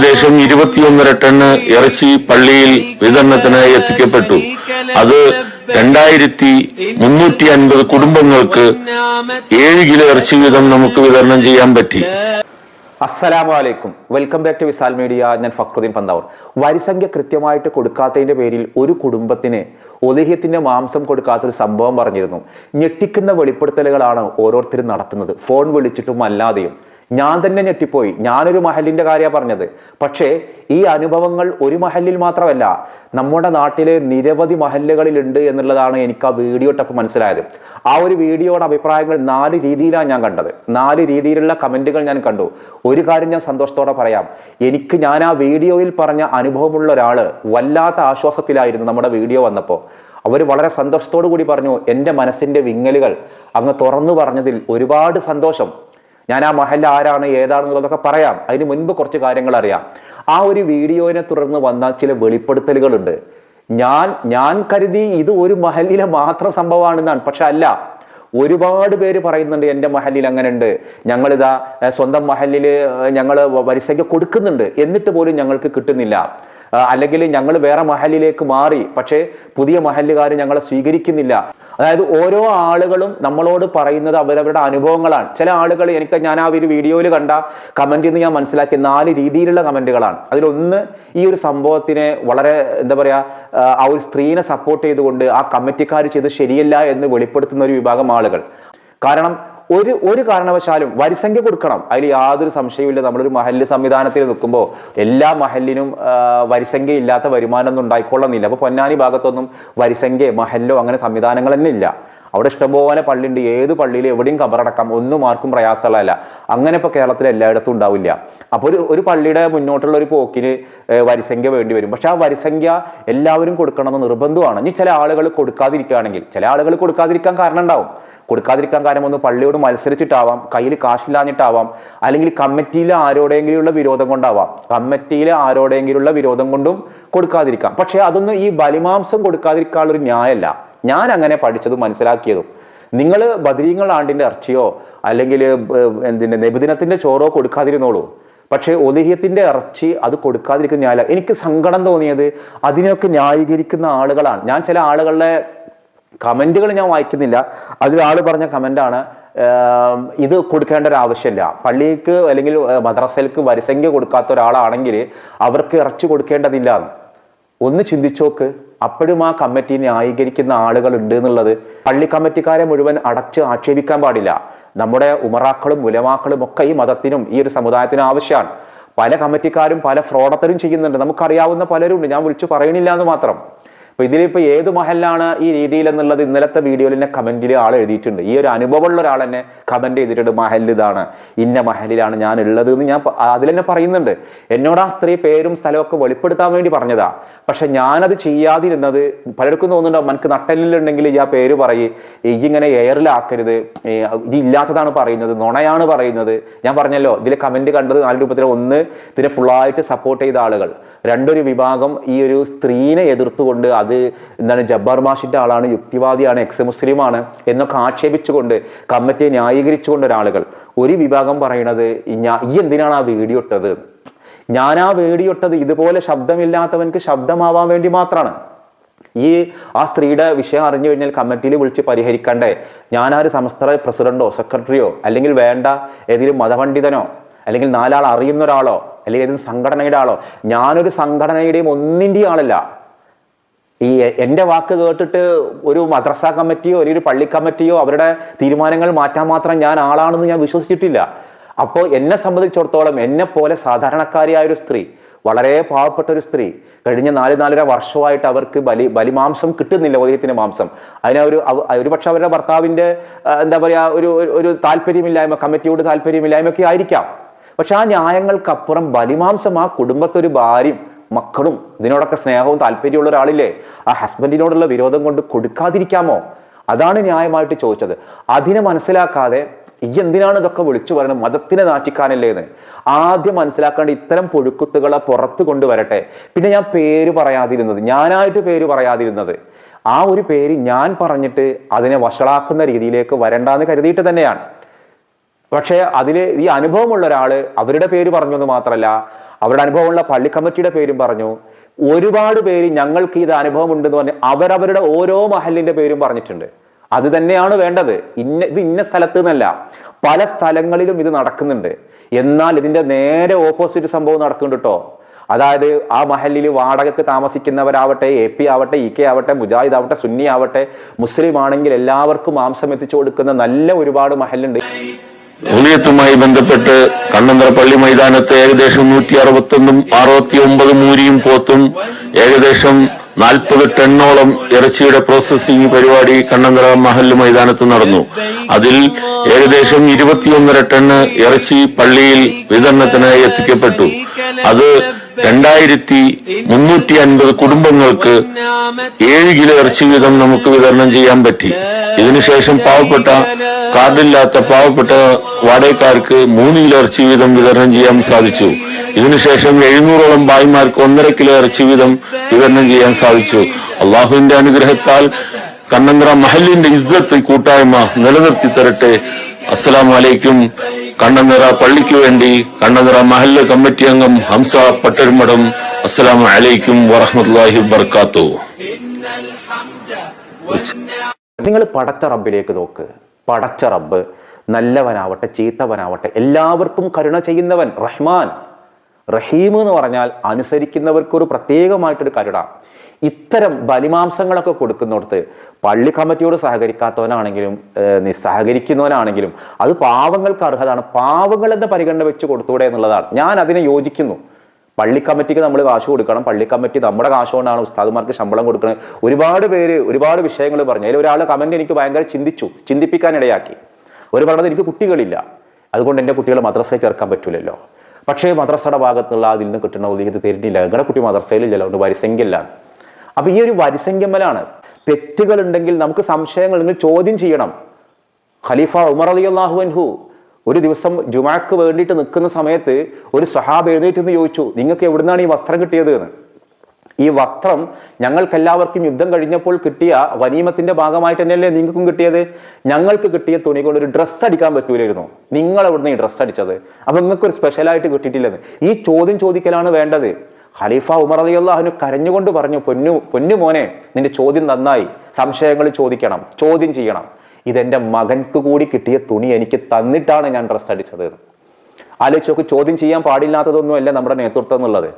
ഏകദേശം ഇരുപത്തിയൊന്നര ടണ്ണ് ഇറച്ചി പള്ളിയിൽ വിതരണത്തിനായി എത്തിക്കപ്പെട്ടു. അത് രണ്ടായിരത്തി മുന്നൂറ്റി അൻപത് കുടുംബങ്ങൾക്ക് ഏഴ് കിലോ ഇറച്ചി വീതം നമുക്ക് വിതരണം ചെയ്യാൻ പറ്റി. അസ്സലാമു അലൈക്കും. Welcome back to Visal media. ഞാൻ ഫക്രുദ്ദീൻ പന്താവൂർ. വരിസംഖ്യ കൃത്യമായിട്ട് കൊടുക്കാത്തതിന്റെ പേരിൽ ഒരു കുടുംബത്തിന് ഒലിഹ്യത്തിന്റെ മാംസം കൊടുക്കാത്തൊരു സംഭവം പറഞ്ഞിരുന്നു. ഞെട്ടിക്കുന്ന വെളിപ്പെടുത്തലുകളാണ് ഓരോരുത്തരും നടത്തുന്നത്. ഫോൺ വിളിച്ചിട്ടും അല്ലാതെയും. ഞാൻ തന്നെ ഞെട്ടിപ്പോയി. ഞാനൊരു മഹലിന്റെ കാര്യമാണ് പറഞ്ഞത്. പക്ഷേ ഈ അനുഭവങ്ങൾ ഒരു മഹലിൽ മാത്രമല്ല നമ്മുടെ നാട്ടിലെ നിരവധി മഹലുകളിലുണ്ട് എന്നുള്ളതാണ് എനിക്ക് ആ വീഡിയോ ടപ്പ് മനസ്സിലായത്. ആ ഒരു വീഡിയോയുടെ അഭിപ്രായങ്ങൾ നാല് രീതിയിലാണ് ഞാൻ കണ്ടത്. നാല് രീതിയിലുള്ള കമന്റുകൾ ഞാൻ കണ്ടു. ഒരു കാര്യം ഞാൻ സന്തോഷത്തോടെ പറയാം. എനിക്ക് ഞാൻ ആ വീഡിയോയിൽ പറഞ്ഞ അനുഭവമുള്ള ഒരാൾ വല്ലാത്ത ആശ്വാസത്തിലായിരുന്നു നമ്മുടെ വീഡിയോ വന്നപ്പോൾ അവർ വളരെ സന്തോഷത്തോടു കൂടി പറഞ്ഞു എന്റെ മനസ്സിന്റെ വിങ്ങലുകൾ. അങ്ങ് തുറന്നു പറഞ്ഞതിൽ ഒരുപാട് സന്തോഷം. ഞാൻ ആ മഹൽ ആരാണ് ഏതാണെന്നുള്ളതൊക്കെ പറയാം. അതിന് മുൻപ് കുറച്ച് കാര്യങ്ങൾ അറിയാം. ആ ഒരു വീഡിയോനെ തുടർന്ന് വന്ന ചില വെളിപ്പെടുത്തലുകളുണ്ട്. ഞാൻ ഞാൻ കരുതി ഇത് ഒരു മഹലിലെ മാത്രം സംഭവമാണെന്നാണ്. പക്ഷെ അല്ല ഒരുപാട് പേര് പറയുന്നുണ്ട് എന്റെ മഹലിൽ അങ്ങനെ ഉണ്ട് ഞങ്ങളിതാ സ്വന്തം മഹലിൽ ഞങ്ങൾ വരിസയ്ക്ക് കൊടുക്കുന്നുണ്ട്. എന്നിട്ട് പോലും ഞങ്ങൾക്ക് കിട്ടുന്നില്ല. അല്ലെങ്കിൽ ഞങ്ങൾ വേറെ മഹലിലേക്ക് മാറി പക്ഷേ പുതിയ മഹലുകാർ ഞങ്ങളെ സ്വീകരിക്കുന്നില്ല. അതായത് ഓരോ ആളുകളും നമ്മളോട് പറയുന്നത് അവരവരുടെ അനുഭവങ്ങളാണ്. ചില ആളുകൾ എനിക്ക് ഞാൻ ആ ഒരു വീഡിയോയിൽ കണ്ട കമന്റിൽ നിന്ന് ഞാൻ മനസ്സിലാക്കിയ നാല് രീതിയിലുള്ള കമന്റുകളാണ് അതിലൊന്ന് ഈ ഒരു സംഭവത്തിനെ വളരെ എന്താ പറയുക ആ ഒരു സ്ത്രീനെ സപ്പോർട്ട് ചെയ്തുകൊണ്ട് ആ കമ്മിറ്റിക്കാർ ചെയ്ത് ശരിയല്ല എന്ന് വെളിപ്പെടുത്തുന്ന ഒരു വിഭാഗം ആളുകൾ. കാരണം ഒരു ഒരു കാരണവശാലും വരിസംഖ്യ കൊടുക്കണം. അതിൽ യാതൊരു സംശയവുമില്ല. നമ്മളൊരു മഹല്ല് സംവിധാനത്തിൽ നിൽക്കുമ്പോൾ എല്ലാ മഹല്ലിനും വരിസംഖ്യ ഇല്ലാത്ത വരുമാനം ഒന്നും ഉണ്ടായിക്കൊള്ളുന്നില്ല. അപ്പൊ പൊന്നാനി ഭാഗത്തൊന്നും വരിസംഖ്യ മഹല്ലോ അങ്ങനെ സംവിധാനങ്ങൾ തന്നെ ഇല്ല. അവിടെ ഇഷ്ടംപോലെ പള്ളിയുണ്ട്. ഏത് പള്ളിയിൽ എവിടെയും കബറടക്കാം. ഒന്നും ആർക്കും പ്രയാസമുള്ളതല്ല. അങ്ങനെ ഇപ്പോൾ കേരളത്തിൽ എല്ലായിടത്തും ഉണ്ടാവില്ല. അപ്പോൾ ഒരു ഒരു പള്ളിയുടെ മുന്നോട്ടുള്ള ഒരു പോക്കിന് വരിസംഖ്യ വേണ്ടി വരും. പക്ഷേ ആ വരിസംഖ്യ എല്ലാവരും കൊടുക്കണമെന്ന് നിർബന്ധമാണ്. ഇനി ചില ആളുകൾ കൊടുക്കാതിരിക്കുകയാണെങ്കിൽ ചില ആളുകൾ കൊടുക്കാതിരിക്കാൻ കാരണം ഉണ്ടാവും. കൊടുക്കാതിരിക്കാൻ കാരണം ഒന്ന് പള്ളിയോട് മത്സരിച്ചിട്ടാവാം കയ്യിൽ കാശില്ലാഞ്ഞിട്ടാവാം അല്ലെങ്കിൽ കമ്മിറ്റിയിലെ ആരോടെങ്കിലുള്ള വിരോധം കൊണ്ടാവാം. കമ്മിറ്റിയിലെ ആരോടെങ്കിലുള്ള വിരോധം കൊണ്ടും കൊടുക്കാതിരിക്കാം. പക്ഷേ അതൊന്നും ഈ ബലിമാംസം കൊടുക്കാതിരിക്കാനുള്ളൊരു ന്യായമല്ല. ഞാൻ അങ്ങനെ പഠിച്ചതും മനസ്സിലാക്കിയതും. നിങ്ങൾ ബദരീങ്ങൾ ആണ്ടിന്റെ ഇറച്ചിയോ അല്ലെങ്കിൽ എന്തിന്റെ നബിദിനത്തിന്റെ ചോറോ കൊടുക്കാതിരുന്നോളൂ. പക്ഷേ ഒലിഹ്യത്തിന്റെ ഇറച്ചി അത് കൊടുക്കാതിരിക്കുന്ന ന്യായമല്ല. എനിക്ക് സങ്കടം തോന്നിയത് അതിനെയൊക്കെ ന്യായീകരിക്കുന്ന ആളുകളാണ്. ഞാൻ ചില ആളുകളുടെ കമന്റുകൾ ഞാൻ വായിക്കുന്നില്ല. അതിലൊരാൾ പറഞ്ഞ കമന്റാണ് ഇത് കൊടുക്കേണ്ട ഒരു ആവശ്യമില്ല. പള്ളിക്ക് അല്ലെങ്കിൽ മദ്രസയിൽക്ക് വരിസംഖ്യ കൊടുക്കാത്ത ഒരാളാണെങ്കിൽ അവർക്ക് ഇറച്ചി കൊടുക്കേണ്ടതില്ല. ഒന്ന് ചിന്തിച്ചോക്ക്. അപ്പോഴും ആ കമ്മിറ്റി ന്യായീകരിക്കുന്ന ആളുകൾ ഉണ്ട് എന്നുള്ളത്. പള്ളി കമ്മിറ്റിക്കാരെ മുഴുവൻ അടച്ച് ആക്ഷേപിക്കാൻ പാടില്ല. നമ്മുടെ ഉമറാക്കളും ഉലമാക്കളും ഒക്കെ ഈ മതത്തിനും ഈ ഒരു സമുദായത്തിനും ആവശ്യമാണ്. പല കമ്മിറ്റിക്കാരും പല ഫ്രോഡത്തരും ചെയ്യുന്നുണ്ട്. നമുക്കറിയാവുന്ന പലരും ഉണ്ട് ഞാൻ വിളിച്ചു പറയണില്ല എന്ന് മാത്രം. അപ്പൊ ഇതിലിപ്പോ ഏത് മഹലിലാണ് ഈ രീതിയിൽ എന്നുള്ളത് ഇന്നലത്തെ വീഡിയോയിൽ തന്നെ കമന്റിൽ ആൾ എഴുതിയിട്ടുണ്ട്. ഈ ഒരു അനുഭവമുള്ള ഒരാൾ തന്നെ കമന്റ് ചെയ്തിട്ടുണ്ട് മഹൽ ഇതാണ് ഇന്ന മഹലിലാണ് ഞാൻ ഉള്ളത് എന്ന് ഞാൻ അതിൽ തന്നെ പറയുന്നുണ്ട്. എന്നോട് ആ സ്ത്രീ പേരും സ്ഥലവും ഒക്കെ വെളിപ്പെടുത്താൻ വേണ്ടി പറഞ്ഞതാ. പക്ഷെ ഞാനത് ചെയ്യാതിരുന്നത് പലർക്കും തോന്നുന്നുണ്ടാവും മനക്ക് നട്ടലിലുണ്ടെങ്കിൽ ഈ ആ പേര് പറയും ഇങ്ങനെ എയറിലാക്കരുത് ഇത് ഇല്ലാത്തതാണ് പറയുന്നത് നുണയാണ് പറയുന്നത്. ഞാൻ പറഞ്ഞല്ലോ ഇതിൽ കമന്റ് കണ്ടത് നാല് രൂപത്തിൽ ഒന്ന് ഇതിനെ ഫുള്ളായിട്ട് സപ്പോർട്ട് ചെയ്ത ആളുകൾ. രണ്ടൊരു വിഭാഗം ഈ ഒരു സ്ത്രീനെ എതിർത്തുകൊണ്ട് അത് എന്താണ് ജബ്ബാർ മാഷിന്റെ ആളാണ് യുക്തിവാദിയാണ് എക്സ് മുസ്ലിമാണ് എന്നൊക്കെ ആക്ഷേപിച്ചുകൊണ്ട് കമ്മിറ്റിയെ ന്യായീകരിച്ചുകൊണ്ട് ഒരാളുകൾ. ഒരു വിഭാഗം പറയണത് ഈ എന്തിനാണ് ആ വീഡിയോ ഇട്ടത്? ഞാൻ ആ വീഡിയോ ഇട്ടത് ഇതുപോലെ ശബ്ദമില്ലാത്തവൻക്ക് ശബ്ദമാവാൻ വേണ്ടി മാത്രമാണ് ഈ ആ സ്ത്രീയുടെ വിഷയം അറിഞ്ഞു കഴിഞ്ഞാൽ കമ്മിറ്റിയിൽ വിളിച്ച് പരിഹരിക്കണ്ടേ? ഞാനൊരു സംസ്ഥാന പ്രസിഡന്റോ സെക്രട്ടറിയോ അല്ലെങ്കിൽ വേണ്ട ഏതെങ്കിലും മതപണ്ഡിതനോ അല്ലെങ്കിൽ നാലാൾ അറിയുന്ന ഒരാളോ അല്ലെങ്കിൽ ഏതെങ്കിലും സംഘടനയുടെ ആളോ ഞാനൊരു സംഘടനയുടെയും ഒന്നിന്റെയും ആളല്ല. ഈ എന്റെ വാക്ക് കേട്ടിട്ട് ഒരു മദ്രസ കമ്മിറ്റിയോ അല്ലെങ്കിൽ ഒരു പള്ളി കമ്മിറ്റിയോ അവരുടെ തീരുമാനങ്ങൾ മാറ്റാൻ മാത്രം ഞാൻ ആളാണെന്ന് ഞാൻ വിശ്വസിച്ചിട്ടില്ല. അപ്പോൾ എന്നെ സംബന്ധിച്ചിടത്തോളം എന്നെ പോലെ സാധാരണക്കാരിയായ ഒരു സ്ത്രീ വളരെ പാവപ്പെട്ട ഒരു സ്ത്രീ കഴിഞ്ഞ നാല് നാലര വർഷമായിട്ട് അവർക്ക് ബലി ബലിമാംസം കിട്ടുന്നില്ല ഒതിയത്തിന്റെ മാംസം. അതിനൊരു ഒരു പക്ഷെ ഒരുപക്ഷെ അവരുടെ ഭർത്താവിന്റെ എന്താ പറയുക ഒരു ഒരു- താല്പര്യമില്ലായ്മ കമ്മിറ്റിയോട് താല്പര്യമില്ലായ്മ ഒക്കെ ആയിരിക്കാം. പക്ഷെ ആ ന്യായങ്ങൾക്കപ്പുറം ബലിമാംസം ആ കുടുംബത്തൊരു ഭാര്യയും മക്കളും ഇതിനോടൊക്കെ സ്നേഹവും താല്പര്യമുള്ള ഒരാളില്ലേ? ആ ഹസ്ബൻഡിനോടുള്ള വിരോധം കൊണ്ട് കൊടുക്കാതിരിക്കാമോ? അതാണ് ന്യായമായിട്ട് ചോദിച്ചത്. അതിനെ മനസ്സിലാക്കാതെ ഈ എന്തിനാണ് ഇതൊക്കെ വിളിച്ചു പറയുന്നത് മതത്തിനെ നാറ്റിക്കാനല്ലേ എന്ന്. ആദ്യം മനസ്സിലാക്കേണ്ട ഇത്തരം പുഴുക്കുത്തുകളെ പുറത്തു കൊണ്ടുവരട്ടെ. പിന്നെ ഞാൻ പേര് പറയാതിരുന്നത് ഞാനായിട്ട് പേര് പറയാതിരുന്നത്. ആ ഒരു പേര് ഞാൻ പറഞ്ഞിട്ട് അതിനെ വഷളാക്കുന്ന രീതിയിലേക്ക് വരണ്ടെന്ന് കരുതിയിട്ട് തന്നെയാണ്. പക്ഷേ അതിൽ ഈ അനുഭവമുള്ള ഒരാൾ അവരുടെ പേര് പറഞ്ഞു എന്ന് മാത്രമല്ല അവരുടെ അനുഭവമുള്ള പള്ളി കമ്മിറ്റിയുടെ പേരും പറഞ്ഞു. ഒരുപാട് പേര് ഞങ്ങൾക്ക് ഇത് അനുഭവം ഉണ്ടെന്ന് പറഞ്ഞ് അവരവരുടെ ഓരോ മഹലിന്റെ പേരും പറഞ്ഞിട്ടുണ്ട്. അത് തന്നെയാണ് വേണ്ടത്. ഇന്ന ഇത് ഇന്ന സ്ഥലത്ത് നിന്നല്ല പല സ്ഥലങ്ങളിലും ഇത് നടക്കുന്നുണ്ട്. എന്നാൽ ഇതിന്റെ നേരെ ഓപ്പോസിറ്റ് സംഭവം നടക്കുന്നുണ്ട് കേട്ടോ അതായത് ആ മഹലിൽ വാടകയ്ക്ക് താമസിക്കുന്നവരാവട്ടെ എ പി ആവട്ടെ ഇ കെ ആവട്ടെ മുജാഹിദ് ആവട്ടെ സുന്നി ആവട്ടെ മുസ്ലിം ആണെങ്കിൽ എല്ലാവർക്കും മാംസം എത്തിച്ചു കൊടുക്കുന്ന നല്ല ഒരുപാട് മഹലുണ്ട്. ഉളിയത്തുമായി ബന്ധപ്പെട്ട് കണ്ണന്തറ പള്ളി മൈതാനത്ത് ഏകദേശം നൂറ്റി അറുപത്തൊന്നും അറുപത്തി ഒമ്പത് മൂരിയും പോത്തും ഏകദേശം നാൽപ്പത് ടണ്ണോളം ഇറച്ചിയുടെ പ്രോസസ്സിംഗ് പരിപാടി കണ്ണന്തറ മഹല്ല് മൈതാനത്ത് നടന്നു. അതിൽ ഏകദേശം ഇരുപത്തിയൊന്നര ടണ്ണ് ഇറച്ചി പള്ളിയിൽ വിതരണത്തിനായി എത്തിക്കപ്പെട്ടു. അത് രണ്ടായിരത്തി മുന്നൂറ്റി അൻപത് കുടുംബങ്ങൾക്ക് ഏഴ് കിലോ ഇറച്ചി വീതം നമുക്ക് വിതരണം ചെയ്യാൻ പറ്റി. ഇതിനുശേഷം പാവപ്പെട്ട കാർഡില്ലാത്ത പാവപ്പെട്ട വാടകക്കാർക്ക് മൂന്ന് കിലോ ഇറച്ചി വീതം വിതരണം ചെയ്യാൻ സാധിച്ചു. ഇതിനുശേഷം എഴുന്നൂറോളം ഭായിമാർക്ക് ഒന്നര കിലോ ഇറച്ചി വീതം വിതരണം ചെയ്യാൻ സാധിച്ചു. അള്ളാഹുവിന്റെ അനുഗ്രഹത്താൽ കണ്ണന്ത്ര മഹലിന്റെ ഇസ്സത്ത് കൂട്ടായ്മ നിലനിർത്തി തരട്ടെ. അസ്സലാമു അലൈക്കും കണ്ണന്തറ പള്ളിക്ക് വേണ്ടി കണ്ണന്തറ മഹല്ല കമ്മിറ്റി അംഗം ഹംസ പട്ടരുമടം അസ്സലാമു അലൈക്കും വറഹ്മത്തുള്ളാഹി വർക്കാത്തു നിങ്ങൾ പടച്ച റബ്ബിലേക്ക് നോക്ക്. പടച്ച റബ്ബ് നല്ലവനാവട്ടെ ചീത്തവനാവട്ടെ എല്ലാവർക്കും കരുണ ചെയ്യുന്നവൻ റഹ്മാൻ. റഹീം എന്ന് പറഞ്ഞാൽ അനുസരിക്കുന്നവർക്കൊരു പ്രത്യേകമായിട്ടൊരു കരുണ. ഇത്തരം ബലിമാംസങ്ങളൊക്കെ കൊടുക്കുന്നിടത്ത് പള്ളി കമ്മിറ്റിയോട് സഹകരിക്കാത്തവനാണെങ്കിലും നിസ്സഹകരിക്കുന്നവനാണെങ്കിലും അത് പാവങ്ങൾക്ക് അർഹതാണ്. പാവങ്ങൾ എന്ന പരിഗണന വെച്ച് കൊടുത്തൂടെ എന്നുള്ളതാണ്. ഞാൻ അതിനെ യോജിക്കുന്നു. പള്ളി കമ്മിറ്റിക്ക് നമ്മൾ കാശ് കൊടുക്കണം. പള്ളി കമ്മിറ്റി നമ്മുടെ കാശ് കൊണ്ടാണ് ഉസ്താദുമാർക്ക് ശമ്പളം കൊടുക്കുന്നത് ഒരുപാട് പേര് ഒരുപാട് വിഷയങ്ങൾ പറഞ്ഞു. അതിൽ ഒരാൾ കമന്റ് എനിക്ക് ഭയങ്കര ചിന്തിച്ചു. ചിന്തിപ്പിക്കാൻ ഇടയാക്കി. ഒരു പറഞ്ഞത് എനിക്ക് കുട്ടികളില്ല. അതുകൊണ്ട് എന്റെ കുട്ടികളെ മദ്രസയിൽ ചേർക്കാൻ പറ്റില്ലല്ലോ പക്ഷേ മദ്രസയുടെ ഭാഗത്തുള്ള അതിൽ നിന്ന് കിട്ടുന്ന ഇത് തരുന്നില്ല. നിങ്ങളുടെ കുട്ടി മദ്രസയിലില്ലല്ലോ. അതുകൊണ്ട് വരിസംഖ്യല്ല അപ്പൊ ഈ ഒരു വരിസംഖ്യമലാണ്. തെറ്റുകൾ ഉണ്ടെങ്കിൽ നമുക്ക് സംശയങ്ങൾ നിങ്ങൾ ചോദ്യം ചെയ്യണം. ഖലീഫ ഉമർ അലി അള്ളാഹു അൻഹു ഒരു ദിവസം ജുമാക്ക് വേണ്ടിയിട്ട് നിൽക്കുന്ന സമയത്ത് ഒരു സഹാബ് എഴുന്നേറ്റ് എന്ന് ചോദിച്ചു നിങ്ങൾക്ക് എവിടുന്നാണ് ഈ വസ്ത്രം കിട്ടിയത്? എന്ന്. ഈ വസ്ത്രം ഞങ്ങൾക്കെല്ലാവർക്കും യുദ്ധം കഴിഞ്ഞപ്പോൾ കിട്ടിയ വനീമത്തിന്റെ ഭാഗമായിട്ട് തന്നെയല്ലേ നിങ്ങൾക്കും കിട്ടിയത്? ഞങ്ങൾക്ക് കിട്ടിയ തുണി കൊണ്ട് ഒരു ഡ്രസ്സ് അടിക്കാൻ പറ്റൂലായിരുന്നു. നിങ്ങൾ എവിടുന്ന് ഈ ഡ്രസ്സ് അടിച്ചത്? അപ്പൊ നിങ്ങൾക്ക് ഒരു സ്പെഷ്യലായിട്ട് കിട്ടിയിട്ടില്ലെന്ന്. ഈ ചോദ്യം ചോദിക്കലാണ് വേണ്ടത്. ഖലീഫ ഉമർ അലി അള്ളാഹുനു കരഞ്ഞുകൊണ്ട് പറഞ്ഞു പൊന്നു പൊന്നു മോനെ നിന്റെ ചോദ്യം നന്നായി. സംശയങ്ങൾ ചോദിക്കണം ചോദ്യം ചെയ്യണം. ഇതെന്റെ മകൻക്ക് കൂടി കിട്ടിയ തുണി എനിക്ക് തന്നിട്ടാണ് ഞാൻ ഡ്രസ്സ് അടിച്ചത്. ആലോചിച്ചോക്ക് ചോദ്യം ചെയ്യാൻ പാടില്ലാത്തതൊന്നുമല്ല നമ്മുടെ നേതൃത്വം എന്നുള്ളത്.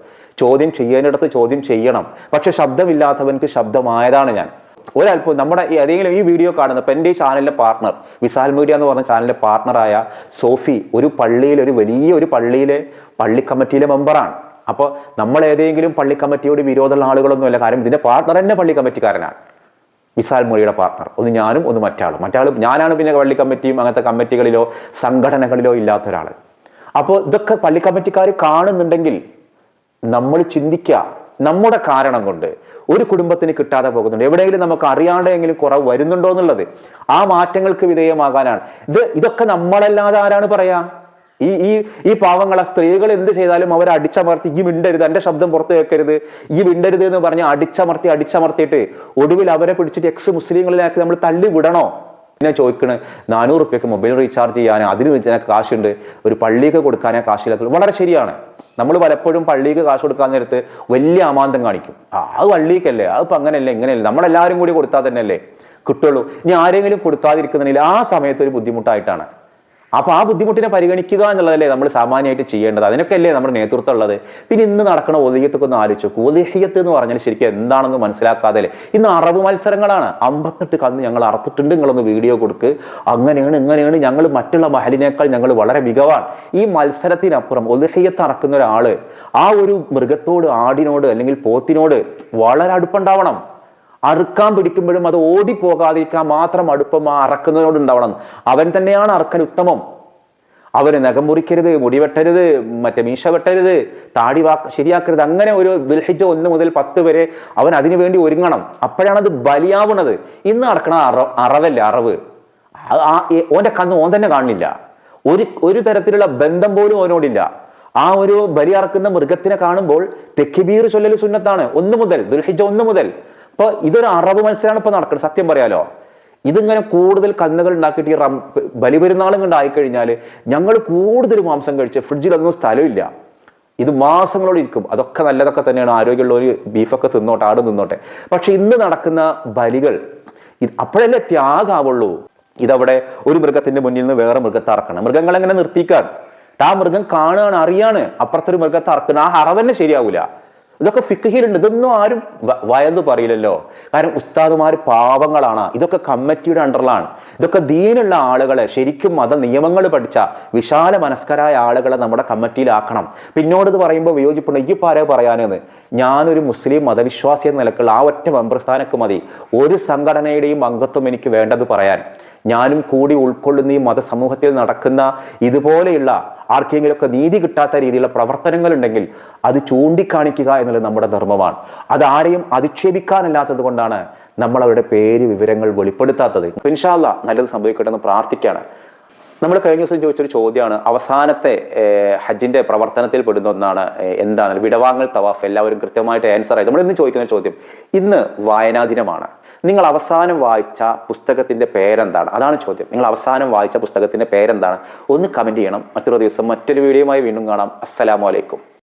ചോദ്യം ചെയ്യാനിടത്ത് ചോദ്യം ചെയ്യണം. പക്ഷെ ശബ്ദമില്ലാത്തവൻക്ക് ശബ്ദമായതാണ് ഞാൻ. ഒരല്പം നമ്മുടെ ഈ ഏതെങ്കിലും ഈ വീഡിയോ കാണുന്ന ഇപ്പം എന്റെ ഈ ചാനലിലെ പാർട്ണർ വിശാൽ മീഡിയ എന്ന് പറഞ്ഞ ചാനലിലെ പാർട്ണറായ സോഫി ഒരു പള്ളിയിൽ ഒരു വലിയ ഒരു പള്ളിയിലെ പള്ളി കമ്മിറ്റിയിലെ മെമ്പറാണ് അപ്പോൾ നമ്മൾ ഏതെങ്കിലും പള്ളി കമ്മിറ്റിയോട് വിരോധമുള്ള ആളുകളൊന്നുമല്ല. കാരണം ഇതിന്റെ പാർട്ണർ തന്നെ പള്ളി കമ്മിറ്റിക്കാരനാണ്. വിശാൽ മൊഴിയുടെ പാർട്ണർ ഒന്ന് ഞാനും ഒന്ന് മറ്റാളും. മറ്റാളും ഞാനാണ് പിന്നെ പള്ളി കമ്മിറ്റിയും അങ്ങനത്തെ കമ്മിറ്റികളിലോ സംഘടനകളിലോ ഇല്ലാത്ത ഒരാൾ. അപ്പോൾ ഇതൊക്കെ പള്ളി കമ്മിറ്റിക്കാർ കാണുന്നുണ്ടെങ്കിൽ നമ്മൾ ചിന്തിക്കുക. നമ്മുടെ കാരണം കൊണ്ട് ഒരു കുടുംബത്തിന് കിട്ടാതെ പോകുന്നുണ്ട്. എവിടെയെങ്കിലും നമുക്ക് അറിയാണ്ടെങ്കിലും കുറവ് വരുന്നുണ്ടോ എന്നുള്ളത് ആ മാറ്റങ്ങൾക്ക് വിധേയമാകാനാണ്. ഇത് ഇതൊക്കെ നമ്മളല്ലാതെ ആരാണ് പറയാ? ഈ ഈ ഈ പാവങ്ങളെ സ്ത്രീകൾ എന്ത് ചെയ്താലും അവർ അടിച്ചമർത്തി ഈ മിണ്ടരുത് എന്റെ ശബ്ദം പുറത്ത് കേൾക്കരുത്. ഈ വിണ്ടരുത് എന്ന് പറഞ്ഞ് അടിച്ചമർത്തി അടിച്ചമർത്തിയിട്ട് ഒടുവിൽ അവരെ പിടിച്ചിട്ട് എക്സ് മുസ്ലിങ്ങളിലേക്ക് നമ്മൾ തള്ളി വിടണോ? പിന്നെ ചോദിക്കണ് നാനൂറ് റുപ്യക്ക് മൊബൈൽ റീചാർജ് ചെയ്യാൻ അതിന് എനിക്ക് കാശുണ്ട്. ഒരു പള്ളിക്ക് കൊടുക്കാനേ കാശില്ലാത്തുള്ളൂ വളരെ ശരിയാണ്. നമ്മൾ പലപ്പോഴും പള്ളിക്ക് കാശ് കൊടുക്കാൻ നേരത്ത് വലിയ അമാന്തം കാണിക്കും. ആ അത് പള്ളിക്കല്ലേ അത് ഇപ്പം അങ്ങനെയല്ലേ ഇങ്ങനെയല്ലേ നമ്മളെല്ലാവരും കൂടി കൊടുത്താൽ തന്നെയല്ലേ കിട്ടുള്ളൂ. ഇനി ആരെങ്കിലും കൊടുക്കാതിരിക്കുന്നതിൽ ആ സമയത്ത് ഒരു ബുദ്ധിമുട്ടായിട്ടാണ്. അപ്പൊ ആ ബുദ്ധിമുട്ടിനെ പരിഗണിക്കുക എന്നുള്ളതല്ലേ നമ്മൾ സാമാന്യമായിട്ട് ചെയ്യേണ്ടത്? അതിനൊക്കെ അല്ലേ നമ്മുടെ നേതൃത്വം ഉള്ളത്? പിന്നെ ഇന്ന് നടക്കുന്ന ഒലിയത്തൊക്കെ ഒന്ന് ആലോചിച്ചു ഒലിഹയ്യത്ത് എന്ന് പറഞ്ഞാൽ ശരിക്കും എന്താണെന്ന് മനസ്സിലാക്കാതെ ഇന്ന് അറബ് മത്സരങ്ങളാണ്. അമ്പത്തെട്ട് കന്ന് ഞങ്ങൾ അറുത്തിട്ടുണ്ട്. നിങ്ങളൊന്ന് വീഡിയോ കൊടുക്ക്. അങ്ങനെയാണ് ഇങ്ങനെയാണ്. ഞങ്ങൾ മറ്റുള്ള മഹലിനേക്കാൾ ഞങ്ങൾ വളരെ മികവാണ്. ഈ മത്സരത്തിനപ്പുറം ഒലിഹയ്യത്ത് അറക്കുന്ന ഒരാൾ ആ ഒരു മൃഗത്തോട് ആടിനോട് അല്ലെങ്കിൽ പോത്തിനോട് വളരെ അടുപ്പുണ്ടാവണം. അറുക്കാൻ പിടിക്കുമ്പോഴും അത് ഓടിപ്പോകാതിരിക്കാൻ മാത്രം അടുപ്പം ആ അറക്കുന്നതിനോട് ഉണ്ടാവണം. അവൻ തന്നെയാണ് അറക്കൻ ഉത്തമം. അവന് നഖം മുറിക്കരുത് മുടി വെട്ടരുത് മറ്റേ മീശ വെട്ടരുത് താടി വാ ശരിയാക്കരുത്. അങ്ങനെ ഒരു ദുൽഹിജ ഒന്ന് മുതൽ പത്ത് വരെ അവൻ അതിനു വേണ്ടി ഒരുങ്ങണം. അപ്പോഴാണ് അത് ബലിയാവുന്നത്. ഇന്ന് നടക്കണ അറ അറവല്ല അറവ്? ആ- ഓന്റെ കണ്ണ് ഓൻ തന്നെ കാണില്ല. ഒരു ഒരു തരത്തിലുള്ള ബന്ധം പോലും അവനോടില്ല ആ ഒരു ബലി അറക്കുന്ന മൃഗത്തിനെ കാണുമ്പോൾ തെക്കിബീർ ചൊല്ലൽ സുന്നത്താണ്. ഒന്ന് മുതൽ ദുൽഹിജ ഒന്ന് മുതൽ. അപ്പൊ ഇതൊരു അറബ് മത്സരമാണ് ഇപ്പൊ നടക്കുന്നത്. സത്യം പറയാലോ. ഇതിങ്ങനെ കൂടുതൽ കന്നുകൾ ഉണ്ടാക്കിയിട്ട് ഈ റം ബലിപെരുന്നാളും കൊണ്ട് ആയിക്കഴിഞ്ഞാൽ ഞങ്ങൾ കൂടുതൽ മാംസം കഴിച്ച് ഫ്രിഡ്ജിലൊന്നും സ്ഥലമില്ല. ഇത് മാസങ്ങളോട് ഇരിക്കും. അതൊക്കെ നല്ലതൊക്കെ തന്നെയാണ്. ആരോഗ്യമുള്ള ആരോഗ്യമുള്ളവർ ബീഫൊക്കെ തിന്നോട്ടെ ആട് തിന്നോട്ടെ. പക്ഷെ ഇന്ന് നടക്കുന്ന ബലികൾ അപ്പോഴല്ലേ ത്യാഗാവുള്ളൂ. ഇതവിടെ ഒരു മൃഗത്തിന്റെ മുന്നിൽ നിന്ന് വേറെ മൃഗത്തെ അറക്കണം. മൃഗങ്ങൾ എങ്ങനെ നിർത്തിക്കാൻ ആ മൃഗം കാണുകയാണ് അറിയാണ്. അപ്പുറത്തൊരു മൃഗത്തെ അറക്കണം. ആ ഹറവന്നെ ശരിയാവൂല. ഇതൊക്കെ ഫിക്കഹിലുണ്ട് ഇതൊന്നും ആരും വയത് പറയില്ലല്ലോ. കാരണം ഉസ്താദുമാർ പാവങ്ങളാണ്. ഇതൊക്കെ കമ്മിറ്റിയുടെ അണ്ടറിലാണ്. ഇതൊക്കെ ദീനുള്ള ആളുകളെ ശരിക്കും മത നിയമങ്ങൾ പഠിച്ച വിശാല മനസ്കരായ ആളുകളെ നമ്മുടെ കമ്മിറ്റിയിലാക്കണം. പിന്നോട് ഇത് പറയുമ്പോൾ വിയോജിപ്പുണ്ട്. ഈ പാരോ പറയാനെന്ന് ഞാനൊരു മുസ്ലിം മതവിശ്വാസി എന്ന നിലക്കുള്ള ആ ഒറ്റ മെമ്പർ സ്ഥാനക്ക് മതി. ഒരു സംഘടനയുടെയും അംഗത്വം എനിക്ക് വേണ്ടത് പറയാൻ. ഞാനും കൂടി ഉൾക്കൊള്ളുന്ന ഈ മതസമൂഹത്തിൽ നടക്കുന്ന ഇതുപോലെയുള്ള ആർക്കെങ്കിലുമൊക്കെ നീതി കിട്ടാത്ത രീതിയിലുള്ള പ്രവർത്തനങ്ങൾ ഉണ്ടെങ്കിൽ അത് ചൂണ്ടിക്കാണിക്കുക എന്നുള്ളത് നമ്മുടെ ധർമ്മമാണ്. അത് ആരെയും അധിക്ഷേപിക്കാനല്ലാത്തത് കൊണ്ടാണ് നമ്മൾ അവരുടെ പേര് വിവരങ്ങൾ വെളിപ്പെടുത്താത്തത്. ഇൻഷാല്ല നല്ലത് സംഭവിക്കട്ടെ എന്ന് പ്രാർത്ഥിക്കുകയാണ്. നമ്മൾ കഴിഞ്ഞ ദിവസം ചോദിച്ചൊരു ചോദ്യമാണ്. അവസാനത്തെ ഹജ്ജിന്റെ പ്രവർത്തനത്തിൽ പെടുന്ന ഒന്നാണ് എന്താണ്? വിടവാങ്ങൽ തവാഫ്. എല്ലാവരും കൃത്യമായിട്ട് ആൻസർ ആയി. നമ്മൾ ഇന്ന് ചോദിക്കുന്ന ചോദ്യം. ഇന്ന് വായനാ ദിനമാണ്. നിങ്ങൾ അവസാനം വായിച്ച പുസ്തകത്തിന്റെ പേരെന്താണ്? അതാണ് ചോദ്യം. നിങ്ങൾ അവസാനം വായിച്ച പുസ്തകത്തിന്റെ പേരെന്താണ്? ഒന്ന് കമന്റ് ചെയ്യണം. മറ്റൊരു ദിവസം മറ്റൊരു വീഡിയോയുമായി വീണ്ടും കാണാം. അസ്സലാമു അലൈക്കും.